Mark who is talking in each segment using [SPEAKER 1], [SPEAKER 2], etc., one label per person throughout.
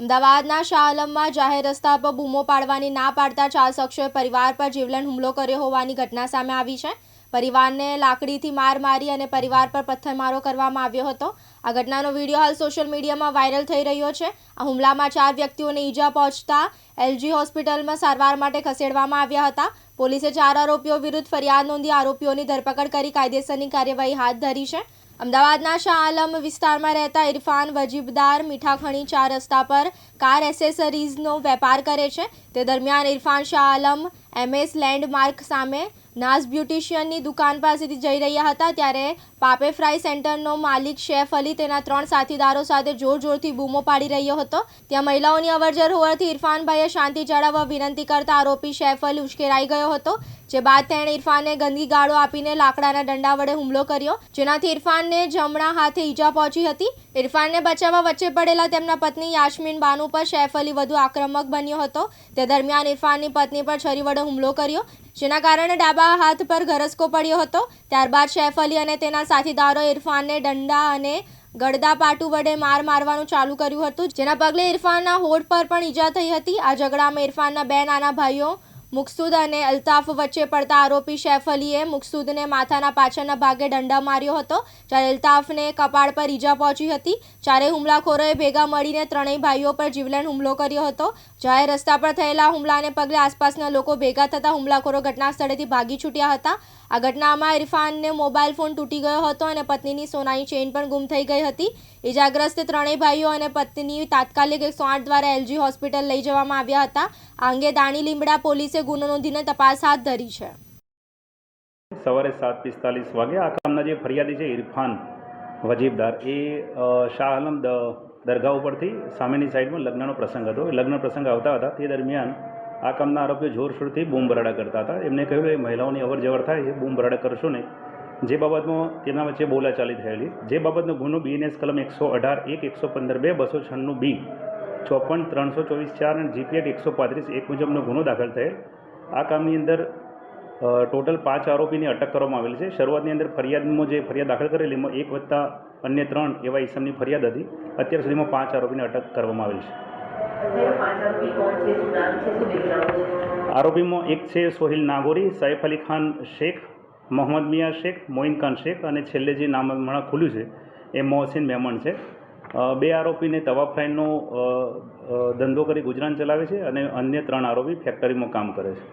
[SPEAKER 1] અમદાવાદના શાહ આલમમાં જાહેર રસ્તા પર બૂમો પાડવાની ના પાડતા ચાર શખ્સોએ પરિવાર પર જીવલેણ હુમલો કર્યો હોવાની ઘટના સામે આવી છે. પરિવારને લાકડીથી માર મારી અને પરિવાર પર પથ્થરમારો કરવામાં આવ્યો હતો. આ ઘટનાનો વીડિયો હાલ સોશિયલ મીડિયામાં વાયરલ થઈ રહ્યો છે. આ હુમલામાં ચાર વ્યક્તિઓને ઈજા પહોંચતા એલજી હોસ્પિટલમાં સારવાર માટે ખસેડવામાં આવ્યા હતા. પોલીસે ચાર આરોપીઓ વિરુદ્ધ ફરિયાદ નોંધી આરોપીઓની ધરપકડ કરી કાયદેસરની કાર્યવાહી હાથ ધરી છે. અમદાવાદના શાહ આલમ વિસ્તારમાં રહેતા ઇરફાન વજીબદાર મીઠાખણી ચાર રસ્તા પર કાર એસેસરીઝનો વેપાર કરે છે. તે દરમિયાન ઇરફાન શાહ આલમ એમએસ લેન્ડમાર્ક સામે નાઝ બ્યુટિશિયનની દુકાન પાસેથી જઈ રહ્યા હતા ત્યારે પાપે ફ્રાય સેન્ટરનો માલિક શેફ અલી તેના ત્રણ સાથીદારો સાથે જોર જોરથી બૂમો પાડી રહ્યો હતો. ત્યાં મહિલાઓની અવરજર હોવાથી ઇરફાનભાઈએ શાંતિ જાળવવા વિનંતી કરતા આરોપી શેફ અલી ઉશ્કેરાઈ ગયો હતો, જે બાદ તેણે ઇરફાનને ગંદી ગાળો આપીને લાકડાના દંડા વડે હુમલો કર્યો. જેનાથી ઇરફાનને જમણા હાથે ઈજા પહોંચી હતી. ઇરફાનને બચાવવા વચ્ચે પડેલા તેમના પત્ની યાસ્મીન બાનુ પર શેફ અલી વધુ આક્રમક બન્યો હતો. તે દરમિયાન ઇરફાનની પત્ની પર છરી વડે હુમલો કર્યો, જેના કારણે ડાબા હાથ પર ઘરસકો પડ્યો હતો. ત્યારબાદ સૈફ અલી અને તેના સાથીદારો ઇરફાનને દંડા અને ગળદા પાટુ વડે માર મારવાનું ચાલુ કર્યું હતું. જેના પગલે ઇરફાનના હોઠ પર પણ ઈજા થઈ હતી. આ ઝઘડામાં ઇરફાનના બે નાના ભાઈઓ મુકસુદ અને અલ્તાફ વચ્ચે પડતા આરોપી શેફ અલીએ મુકસુદને માથાના પાછળના ભાગે દંડા માર્યો હતો, જ્યારે અલ્તાફને કપાળ પર ઈજા પહોંચી હતી. ચારેય હુમલાખોરોએ ભેગા મળીને ત્રણેય ભાઈઓ પર જીવલેણ હુમલો કર્યો હતો. જાહેર રસ્તા પર થયેલા હુમલાને પગલે આસપાસના લોકો ભેગા થતા હુમલાખોરો ઘટના સ્થળેથી ભાગી છૂટ્યા હતા. આ ઘટનામાં ઇરફાનને મોબાઈલ ફોન તૂટી ગયો હતો અને પત્નીની સોનાની ચેઇન પણ ગુમ થઈ ગઈ હતી. ઇજાગ્રસ્ત ત્રણેય ભાઈઓ અને પત્ની તાત્કાલિક એકસો આઠ દ્વારા એલજી હોસ્પિટલ લઈ જવામાં આવ્યા હતા. આ અંગે દાણી લીમડા પોલીસે ગુનો નોંધીને તપાસ હાથ ધરી છે.
[SPEAKER 2] સવારે સાત પિસ્તાલીસ વાગે આ કામના જે ફરિયાદી છે ઇરફાન વજીબદાર, એ શાહ દરગાહ ઉપરથી સામેની સાઈડમાં લગ્નનો પ્રસંગ હતો. એ લગ્ન પ્રસંગ આવતા હતા. તે દરમિયાન આ કામના આરોપીઓ જોરશોરથી બૂમ બરાડા કરતા હતા. એમને કહ્યું કે મહિલાઓની અવર જવર થાય છે બૂમ બરાડા કરશો નહીં. જે બાબતમાં તેમના વચ્ચે બોલાચાલી થયેલી. જે બાબતનો ગુનો બીએનએસ કલમ એકસો અઢાર, એક એકસો પંદર, બે બસો છન્નું બી, ચોપન, ત્રણસો ચોવીસ ચાર અને જીપીએટ એકસો પાંત્રીસ, એક મુજબનો ગુનો દાખલ થયેલ. આ કામની અંદર ટોટલ પાંચ આરોપીની અટક કરવામાં આવેલી છે. શરૂઆતની અંદર ફરિયાદમાં જે ફરિયાદ દાખલ કરેલી એમાં એક વત્તા અન્ય ત્રણ એવા ઇસમની ફરિયાદ હતી. અત્યાર સુધીમાં પાંચ આરોપીને અટક કરવામાં આવેલી છે. આરોપીમાં એક છે સોહિલ નાગોરી સૈફ અલી ખાન શેખ મોહમ્મદ મિયા શેખ મોઇન ખાન શેખ અને છેલ્લે જે નામ હમણાં ખુલ્યું છે એ મોહસિન મહેમાન છે. બે આરોપીને તવા ફ્રાઈનો ધંધો કરી ગુજરાન ચલાવે છે અને અન્ય ત્રણ આરોપી ફેક્ટરીમાં કામ કરે છે.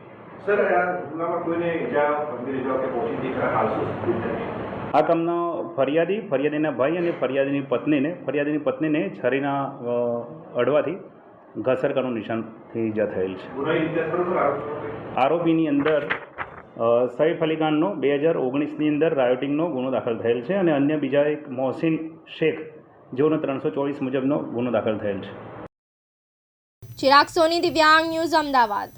[SPEAKER 3] સર આ હુમલામાં કોઈને ઈજા ગંભીર ઈજાઓ કે પહોંચી હતી હાલ શું
[SPEAKER 2] આ કામનો ફરિયાદી ફરિયાદીના ભાઈ અને ફરિયાદીની પત્નીને ફરિયાદીની પત્નીને છરીના અડવાથી ઘસરકાનું નિશાનથી ઈજા થયેલ છે?
[SPEAKER 3] આરોપીની
[SPEAKER 2] અંદર સૈફ અલી ખાનનો બે હજાર ઓગણીસની અંદર રાયોટિંગનો ગુનો દાખલ થયેલ છે અને અન્ય બીજા એક મોહસિન શેખ જેઓનો ત્રણસો ચોવીસ મુજબનો ગુનો દાખલ થયેલ છે.
[SPEAKER 1] ચિરાગ સોની દિવ્યાંગ ન્યૂઝ અમદાવાદ.